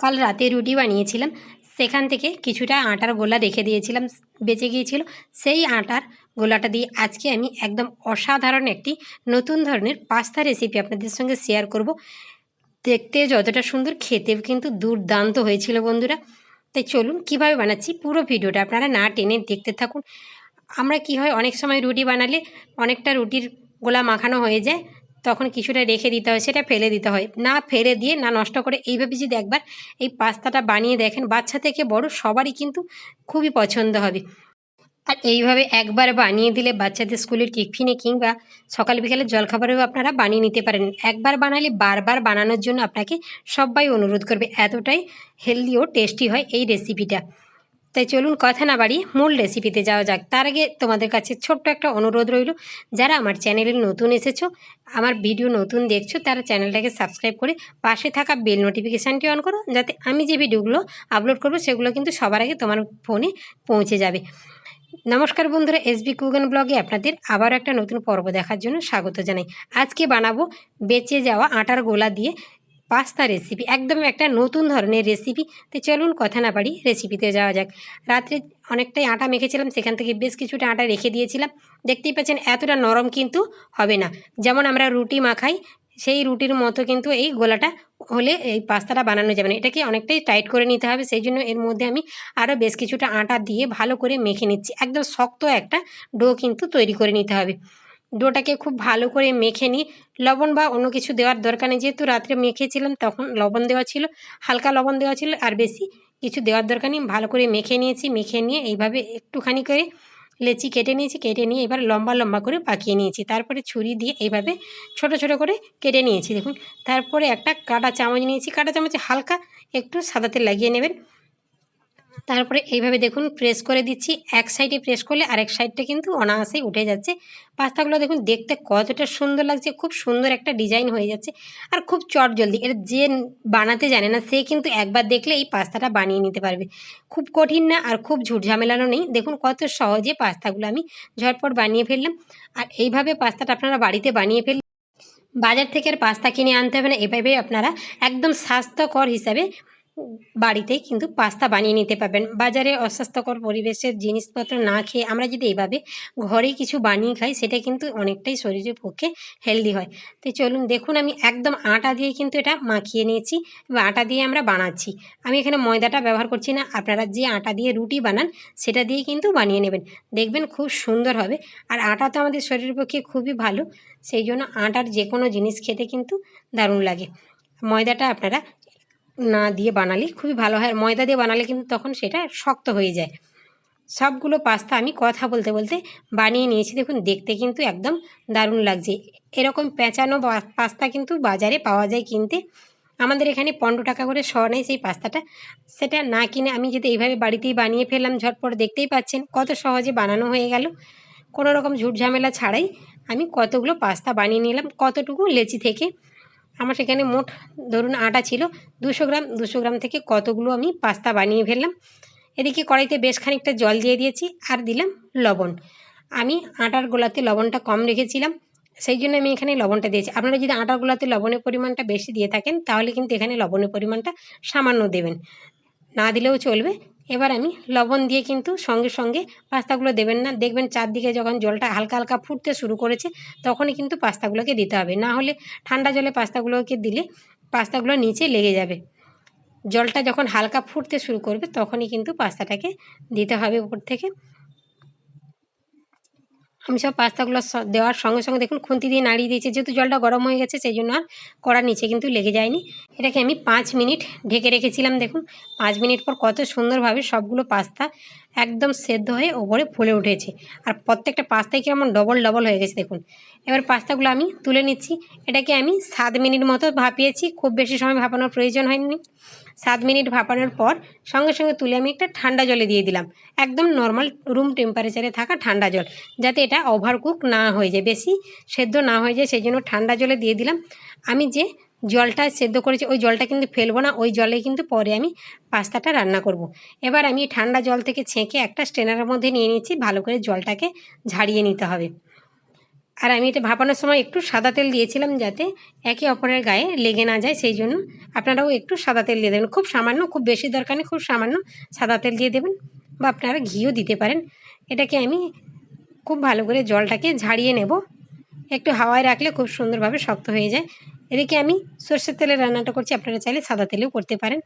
কাল রাতে রুটি বানিয়েছিলাম। সেখান থেকে কিছুটা আটার গোলা রেখে দিয়েছিলাম। বেঁচে গিয়েছিল। সেই আটার গোলাটা দিয়ে আজকে আমি একদম অসাধারণ একটি নতুন ধরনের পাস্তা রেসিপি আপনাদের সঙ্গে শেয়ার করব। দেখতে যতটা সুন্দর, খেতেও কিন্তু দুর্দান্ত হয়েছিল বন্ধুরা। তাই চলুন কীভাবে বানাচ্ছি পুরো ভিডিওটা আপনারা না টেনে দেখতে থাকুন। আমরা কি হয়, অনেক সময় রুটি বানালে অনেকটা রুটির গোলা মাখানো হয়ে যায়। তখন কিছুটা রেখে দিতে হয়, সেটা ফেলে দিতে হয়। না ফেলে দিয়ে, না নষ্ট করে, এইভাবে যদি একবার এই পাস্তাটা বানিয়ে দেখেন, বাচ্চা থেকে বড় সবারই কিন্তু খুবই পছন্দ হবে। আর এইভাবে একবার বানিয়ে দিলে বাচ্চাদের স্কুলের টিফিনে কিংবা সকাল বিকালে জলখাবারেও আপনারা বানিয়ে নিতে পারেন। একবার বানালে বারবার বানানোর জন্য আপনাকে সবাই অনুরোধ করবে, এতটাই হেলদি ও টেস্টি হয় এই রেসিপিটা তাই চলুন কথা না বাড়ি মূল রেসিপিতে যাওয়া যাক। তার আগে তোমাদের কাছে ছোট্ট একটা অনুরোধ রইল। যারা আমার চ্যানেলে নতুন এসেছ, আমার ভিডিও নতুন দেখছ, তারা চ্যানেলটাকে সাবস্ক্রাইব করে পাশে থাকা বেল নোটিফিকেশানটি অন করো, যাতে আমি যে ভিডিওগুলো আপলোড করব, সেগুলো কিন্তু সবার আগে তোমার ফোনে পৌঁছে যাবে। নমস্কার বন্ধুরা এসবি কুগন ব্লগে আপনাদের আবার একটা নতুন পর্ব দেখার জন্য স্বাগত জানাই। আজকে বানাবো বেঁচে যাওয়া আটার গোলা দিয়ে পাস্তা রেসিপি একদম একটা নতুন ধরনের রেসিপি তো চলুন কথা না পারি রেসিপিতে যাওয়া যাক। রাত্রে অনেকটাই আটা মেখেছিলাম, সেখান থেকে বেশ কিছুটা আটা রেখে দিয়েছিলাম। দেখতেই পাচ্ছেন, এতটা নরম কিন্তু হবে না। যেমন আমরা রুটি মাখাই, সেই রুটির মতো কিন্তু এই গোলাটা হলে এই পাস্তাটা বানানো যাবে না। এটাকে অনেকটাই টাইট করে নিতে হবে, সেই জন্য এর মধ্যে আমি আরও বেশ কিছুটা আটা দিয়ে ভালো করে মেখে নিচ্ছি। একদম শক্ত একটা ডো কিন্তু তৈরি করে নিতে হবে। ডোটাকে খুব ভালো করে মেখে নিই। লবণ বা অন্য কিছু দেওয়ার দরকার নেই। যেহেতু রাত্রে মেখেছিলাম, তখন লবণ দেওয়া ছিল, হালকা লবণ দেওয়া ছিল আর বেশি কিছু দেওয়ার দরকার নেই। ভালো করে মেখে নিয়েছি, মেখে নিয়ে এইভাবে একটুখানি করে লেচি কেটে নিয়েছি, কেটে নিয়ে এবার লম্বা লম্বা করে পাকিয়ে নিয়েছি। তারপরে ছুরি দিয়ে এইভাবে ছোট ছোট করে কেটে নিয়েছি। দেখুন, তারপরে একটা কাটা চামচ নিয়েছি। কাটা চামচে হালকা, একটু সাদাতে লাগিয়ে নেবেন। তারপরে এইভাবে দেখুন প্রেস করে দিচ্ছি। এক সাইডে প্রেস করলে আরেক সাইডটা কিন্তু অনায়াসেই উঠে যাচ্ছে। পাস্তাগুলো দেখুন দেখতে কতটা সুন্দর লাগছে, খুব সুন্দর একটা ডিজাইন হয়ে যাচ্ছে। আর খুব চট জলদি এটা যে বানাতে জানে না, সে কিন্তু একবার দেখলে এই পাস্তাটা বানিয়ে নিতে পারবে। খুব কঠিন না আর খুব ঝুট ঝামেলানো নেই। দেখুন কত সহজে পাস্তাগুলো আমি ঝটপট বানিয়ে ফেললাম। আর এইভাবে পাস্তাটা আপনারা বাড়িতে বানিয়ে ফেললে বাজার থেকে আর পাস্তা কিনে আনতে হবে না। এভাবে আপনারা একদম স্বাস্থ্যকর হিসাবে বাড়িতেই কিন্তু পাস্তা বানিয়ে নিতে পারবেন। বাজারে অস্বাস্থ্যকর পরিবেশের জিনিসপত্র না খেয়ে আমরা যদি এইভাবে ঘরে কিছু বানিয়ে খাই, সেটা কিন্তু অনেকটাই শরীরের পক্ষে হেলদি হয়। তো চলুন দেখুন, আমি একদম আটা দিয়ে কিন্তু এটা মাখিয়ে নিয়েছি। বা আটা দিয়ে আমরা বানাচ্ছি। আমি এখানে ময়দাটা ব্যবহার করছি না। আপনারা যে আটা দিয়ে রুটি বানান, সেটা দিয়ে কিন্তু বানিয়ে নেবেন। দেখবেন খুব সুন্দর হবে। আর আটা তো আমাদের শরীরের পক্ষে খুবই ভালো। সেই জন্য আটার যে কোনো জিনিস খেতে কিন্তু দারুণ লাগে। ময়দাটা আপনারা না দিয়ে বানালে খুবই ভালো হয়। আর ময়দা দিয়ে বানালে কিন্তু তখন সেটা শক্ত হয়ে যায়। সবগুলো পাস্তা আমি কথা বলতে বলতে বানিয়ে নিয়েছি। দেখুন, দেখতে কিন্তু একদম দারুণ লাগছে। এরকম পেঁচানো পাস্তা কিন্তু বাজারে পাওয়া যায় কিনতে। আমাদের এখানে পনেরো টাকা করে শ নেয় সেই পাস্তাটা। সেটা না কিনে আমি যদি এইভাবে বাড়িতেই বানিয়ে ফেললাম, ঝটপট দেখতেই পাচ্ছেন কত সহজে বানানো হয়ে গেল। কোনো রকম ঝুট ঝামেলা ছাড়াই আমি কতগুলো পাস্তা বানিয়ে নিলাম, কতটুকু লেচি থেকে। আমার সেখানে মোট ধরুন আটা ছিল, দুশো গ্রাম দুশো গ্রাম থেকে কতগুলো আমি পাস্তা বানিয়ে ফেললাম। এদিকে কড়াইতে বেশ খানিকটা জল দিয়ে দিয়েছি আর দিলাম লবণ। আমি আটার গোলাতে লবণটা কম রেখেছিলাম, সেই জন্য আমি এখানে লবণটা দিয়েছি। আপনারা যদি আটার গোলাতে লবণের পরিমাণটা বেশি দিয়ে থাকেন, তাহলে কিন্তু এখানে লবণের পরিমাণটা সামান্য দেবেন। না দিলেও চলবে এবার আমি লবণ দিয়ে কিন্তু সঙ্গে সঙ্গে পাস্তাগুলো দেবেন না। দেখবেন চারদিকে যখন জলটা হালকা হালকা ফুটতে শুরু করেছে, তখনই কিন্তু পাস্তাগুলোকে দিতে হবে। না হলে ঠান্ডা জলে পাস্তাগুলোকে দিলে পাস্তাগুলো নিচে লেগে যাবে। জলটা যখন হালকা ফুটতে শুরু করবে, তখনই কিন্তু পাস্তাটাকে দিতে হবে উপর থেকে। আমি সব পাস্তাগুলো দেওয়ার সঙ্গে সঙ্গে দেখুন খুন্তি দিয়ে নাড়িয়ে দিয়েছি। যেহেতু জলটা গরম হয়ে গেছে, সেই জন্য আর কড়ার নিচে কিন্তু লেগে যায়নি। এটাকে আমি পাঁচ মিনিট ঢেকে রেখেছিলাম, দেখুন। পাঁচ মিনিট পর কত সুন্দরভাবে সবগুলো পাস্তা একদম সেদ্ধ হয়ে ওপরে ফুলে উঠেছে। আর প্রত্যেকটা পাস্তায় কেমন ডবল ডবল হয়ে গেছে, দেখুন। এবার পাস্তাগুলো আমি তুলে নিচ্ছি। এটাকে আমি সাত মিনিট মতো ভাপিয়েছি। খুব বেশি সময় ভাপানোর প্রয়োজন হয়নি। সাত মিনিট ভাপানোর পর সঙ্গে সঙ্গে তুলে আমি একটা ঠান্ডা জলে দিয়ে দিলাম। একদম নর্মাল রুম টেম্পারেচারে থাকা ঠান্ডা জল, যাতে এটা ওভারকুক না হয়ে যায়। বেশি সেদ্ধ না হয়ে যায়, সেই জন্য ঠান্ডা জলে দিয়ে দিলাম। আমি যে জলটা সেদ্ধ করেছি, ওই জলটা কিন্তু ফেলব না, ওই জলে কিন্তু পরে আমি পাস্তাটা রান্না করব। এবার আমি ঠান্ডা জল থেকে ছেঁকে একটা স্ট্রেনারের মধ্যে নিয়ে নিচ্ছি ভালো করে জলটাকে ঝাড়িয়ে নিতে হবে। আর আমি এটা ভাপানোর সময় একটু সাদা তেল দিয়েছিলাম যাতে একে অপরের গায়ে লেগে না যায়, সেই জন্য আপনারাও একটু সাদা তেল দিয়ে দেবেন। খুব সামান্য, খুব বেশি দরকার নেই, খুব সামান্য সাদা তেল দিয়ে দেবেন বা আপনারা ঘিও দিতে পারেন। এটাকে আমি খুব ভালো করে জলটাকে ঝাড়িয়ে নেব। একটু হাওয়ায় রাখলে খুব সুন্দরভাবে শক্ত হয়ে যায়। এদিকে আমি সর্ষের তেলে রান্নাটা করছি, আপনারা চাইলে সাদা তেলেও করতে পারেন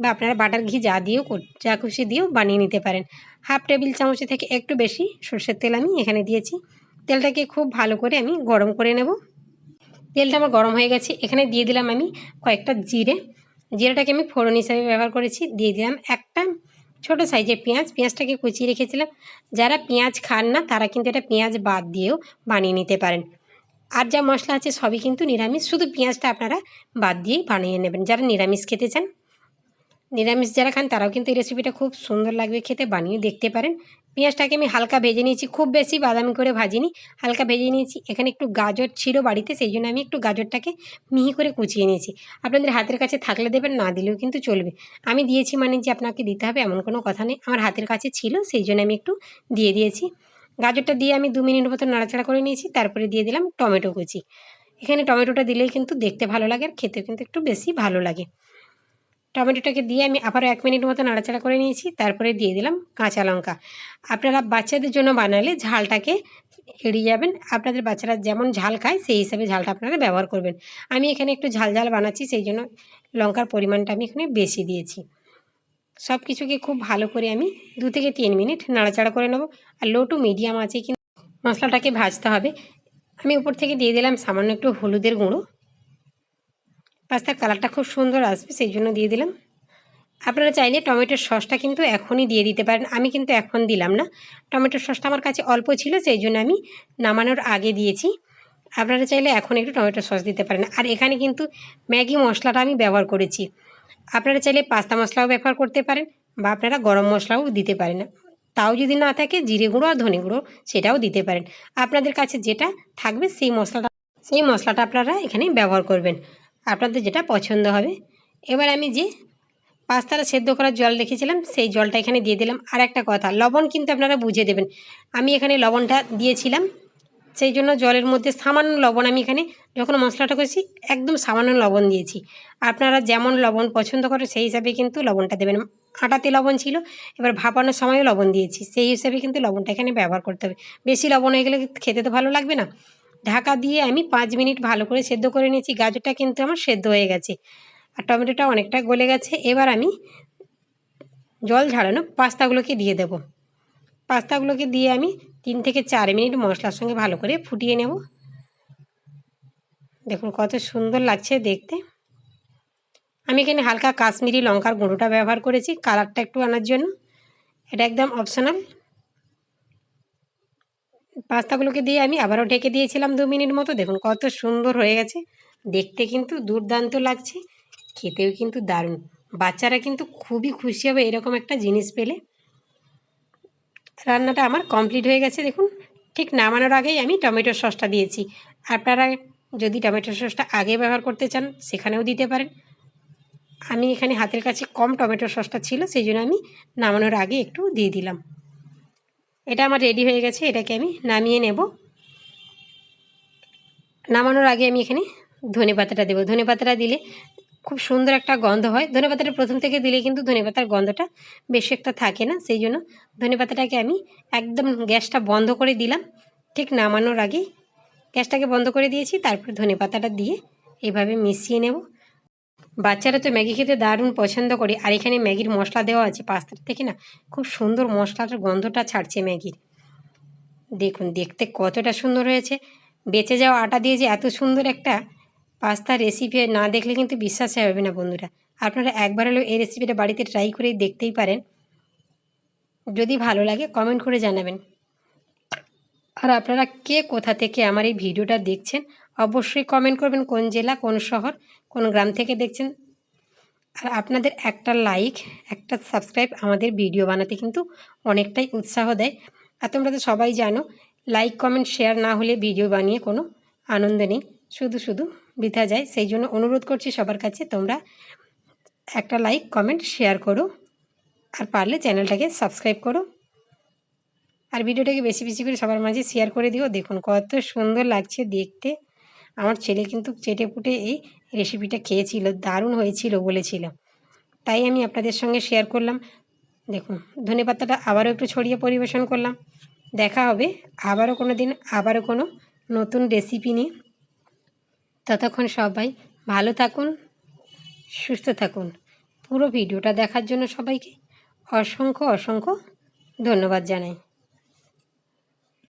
বা আপনারা বাটার ঘি যা দিয়েও যা খুশি দিয়েও বানিয়ে নিতে পারেন। হাফ টেবিল চামচ থেকে একটু বেশি সর্ষের তেল আমি এখানে দিয়েছি। তেলটাকে খুব ভালো করে আমি গরম করে নেব। তেলটা আমার গরম হয়ে গেছে। এখানে দিয়ে দিলাম আমি কয়েকটা জিরে। জিরেটাকে আমি ফোড়ন হিসাবে ব্যবহার করেছি। দিয়ে দিলাম একটা ছোট সাইজের পেঁয়াজ। পেঁয়াজটাকে কুচিয়ে রেখেছিলাম। যারা পেঁয়াজ খান না, তারা কিন্তু এটা পেঁয়াজ বাদ দিয়েও বানিয়ে নিতে পারেন। আর যা মশলা আছে, সবই কিন্তু নিরামিষ। শুধু পেঁয়াজটা আপনারা বাদ দিয়েই বানিয়ে নেবেন। যারা নিরামিষ খেতে চান, নিরামিষ যারা খান, তারাও কিন্তু এই রেসিপিটা খুব সুন্দর লাগবে খেতে। বানিয়ে দেখতে পারেন। পেঁয়াজটাকে আমি হালকা ভেজে নিয়েছি, খুব বেশি বাদামি করে ভাজিনি, হালকা ভেজে নিয়েছি। এখানে একটু গাজর ছিল বাড়িতে, সেই জন্য আমি একটু গাজরটাকে মিহি করে কুচিয়ে নিয়েছি। আপনাদের হাতের কাছে থাকলে দেবেন, না দিলেও কিন্তু চলবে। আমি দিয়েছি মানে যে আপনাকে দিতে হবে এমন কোনো কথা নেই। আমার হাতের কাছে ছিল, সেই জন্য আমি একটু দিয়ে দিয়েছি। গাজরটা দিয়ে আমি দু মিনিট মতো নাড়াচাড়া করে নিয়েছি, তারপরে দিয়ে দিলাম টমেটো কুচি। এখানে টমেটোটা দিলেই কিন্তু দেখতে ভালো লাগে আর খেতে কিন্তু একটু বেশি ভালো লাগে। টমেটোটাকে দিয়ে আমি আবারও এক মিনিট মতো নাড়াচাড়া করে নিয়েছি, তারপরে দিয়ে দিলাম কাঁচা লঙ্কা। আপনারা বাচ্চাদের জন্য বানালে ঝালটাকে এড়িয়ে যাবেন। আপনাদের বাচ্চারা যেমন ঝাল খায়, সেই হিসাবে ঝালটা আপনারা ব্যবহার করবেন। আমি এখানে একটু ঝাল ঝাল বানাচ্ছি, সেই জন্য লঙ্কার পরিমাণটা আমি এখানে বেশি দিয়েছি। সব কিছুকে খুব ভালো করে আমি দু থেকে তিন মিনিট নাড়াচাড়া করে নেব। আর লো টু মিডিয়াম আছে কিন্তু মশলাটাকে ভাজতে হবে। আমি উপর থেকে দিয়ে দিলাম সামান্য একটু হলুদের গুঁড়ো। পাস্তার কালারটা খুব সুন্দর আসবে, সেই জন্য দিয়ে দিলাম। আপনারা চাইলে টমেটোর সসটা কিন্তু এখনই দিয়ে দিতে পারেন। আমি কিন্তু এখন দিলাম না। টমেটোর সসটা আমার কাছে অল্প ছিল, সেই জন্য আমি নামানোর আগে দিয়েছি। আপনারা চাইলে এখন একটু টমেটো সস দিতে পারেন। আর এখানে কিন্তু ম্যাগি মশলাটা আমি ব্যবহার করেছি। আপনারা চাইলে পাস্তা মশলাও ব্যবহার করতে পারেন বা আপনারা গরম মশলাও দিতে পারেন। তাও যদি না থাকে, জিরে গুঁড়ো আর ধনে গুঁড়ো সেটাও দিতে পারেন। আপনাদের কাছে যেটা থাকবে, সেই মশলাটা সেই মশলাটা আপনারা এখানে ব্যবহার করবেন। আপনাদের যেটা পছন্দ হবে। এবার আমি যে পাস্তাটা সেদ্ধ করার জল রেখেছিলাম, সেই জলটা এখানে দিয়ে দিলাম। আর একটা কথা, লবণ কিন্তু আপনারা বুঝে দেবেন। আমি এখানে লবণটা দিয়েছিলাম, সেই জন্য জলের মধ্যে সামান্য লবণ আমি এখানে যখন মশলাটা করেছি, একদম সামান্য লবণ দিয়েছি। আপনারা যেমন লবণ পছন্দ করে, সেই হিসাবে কিন্তু লবণটা দেবেন। আটাতে লবণ ছিল, এবার ভাপানোর সময়ও লবণ দিয়েছি, সেই হিসাবে কিন্তু লবণটা এখানে ব্যবহার করতে হবে। বেশি লবণ হয়ে গেলে খেতে তো ভালো লাগবে না। ঢাকা দিয়ে আমি পাঁচ মিনিট ভালো করে সেদ্ধ করে নিয়েছি। গাজরটা কিন্তু আমার সেদ্ধ হয়ে গেছে। আর টমেটোটা অনেকটা গলে গেছে। এবার আমি জল ঝাড়ানো পাস্তাগুলোকে দিয়ে দেব। পাস্তাগুলোকে দিয়ে আমি তিন থেকে চার মিনিট মশলার সঙ্গে ভালো করে ফুটিয়ে নেব। দেখুন কত সুন্দর লাগছে দেখতে। আমি এখানে হালকা কাশ্মীরি লঙ্কার গুঁড়োটা ব্যবহার করেছি। কালারটা একটু আনার জন্য। এটা একদম অপশনাল পাস্তাগুলোকে দিয়ে আমি আবারও ঢেকে দিয়েছিলাম দু মিনিট মতো। দেখুন কত সুন্দর হয়ে গেছে। দেখতে কিন্তু দুর্দান্ত লাগছে, খেতেও কিন্তু দারুণ। বাচ্চারা কিন্তু খুবই খুশি হবে এরকম একটা জিনিস পেলে। রান্নাটা আমার কমপ্লিট হয়ে গেছে, দেখুন। ঠিক নামানোর আগেই আমি টমেটো সসটা দিয়েছি। আপনারা যদি টমেটো সসটা আগে ব্যবহার করতে চান, সেখানেও দিতে পারেন। আমি এখানে হাতের কাছে কম টমেটো সসটা ছিল, সেই জন্য আমি নামানোর আগে একটু দিয়ে দিলাম। এটা আমার রেডি হয়ে গেছে, এটাকে আমি নামিয়ে নেব। নামানোর আগে আমি এখানে ধনে পাতাটা দেবো। ধনে পাতাটা দিলে খুব সুন্দর একটা গন্ধ হয়। ধনে পাতাটা প্রথম থেকে দিলে কিন্তু ধনে পাতার গন্ধটা বেশি একটা থাকে না, সেই জন্য ধনে পাতাটাকে আমি একদম গ্যাসটা বন্ধ করে দিলাম। ঠিক নামানোর আগে গ্যাসটাকে বন্ধ করে দিয়েছি, তারপর ধনে পাতাটা দিয়ে এভাবে মিশিয়ে নেব। বাচ্চারা তো ম্যাগি খেতে দারুণ পছন্দ করে, আর এখানে ম্যাগির মশলা দেওয়া আছে পাস্তার থেকে না, খুব সুন্দর মশলাটার গন্ধটা ছাড়ছে ম্যাগির। দেখুন, দেখতে কতটা সুন্দর হয়েছে। বেঁচে যাওয়া আটা দিয়ে যে এত সুন্দর একটা পাস্তা রেসিপি না দেখলে কিন্তু বিশ্বাসই হবে না বন্ধুরা। আপনারা একবার হলেও এই রেসিপিটা বাড়িতে ট্রাই করে দেখতেই পারেন। যদি ভালো লাগে কমেন্ট করে জানাবেন। আর আপনারা কে কোথা থেকে আমার এই ভিডিওটা দেখছেন, অবশ্যই কমেন্ট করবেন কোন জেলা, কোন শহর। কোন গ্রাম থেকে দেখছেন? আর আপনাদের একটা লাইক একটা সাবস্ক্রাইব আমাদের ভিডিও বানাতে কিন্তু অনেকটাই উৎসাহ দেয়। আর তোমরা তো সবাই জানো লাইক কমেন্ট শেয়ার না হলে ভিডিও বানিয়ে কোনো আনন্দ নেই। শুধু শুধু বৃথা যায়। সেই জন্য অনুরোধ করছি সবার কাছে, তোমরা একটা লাইক কমেন্ট শেয়ার করো। আর পারলে চ্যানেলটাকে সাবস্ক্রাইব করো। আর ভিডিওটাকে বেশি বেশি করে সবার মাঝে শেয়ার করে দিও। দেখুন কত সুন্দর লাগছে দেখতে। আমার ছেলে কিন্তু চেটে পুটে এই রেসিপিটা খেয়েছিল, দারুণ হয়েছিল বলেছিল। তাই আমি আপনাদের সঙ্গে শেয়ার করলাম। দেখুন, ধনে পাতাটা আবারও একটু ছড়িয়ে পরিবেশন করলাম। দেখা হবে আবারও কোনো দিন আবারও কোনো নতুন রেসিপি নিয়ে। ততক্ষণ সবাই ভালো থাকুন, সুস্থ থাকুন। পুরো ভিডিওটা দেখার জন্য সবাইকে অসংখ্য অসংখ্য ধন্যবাদ জানাই।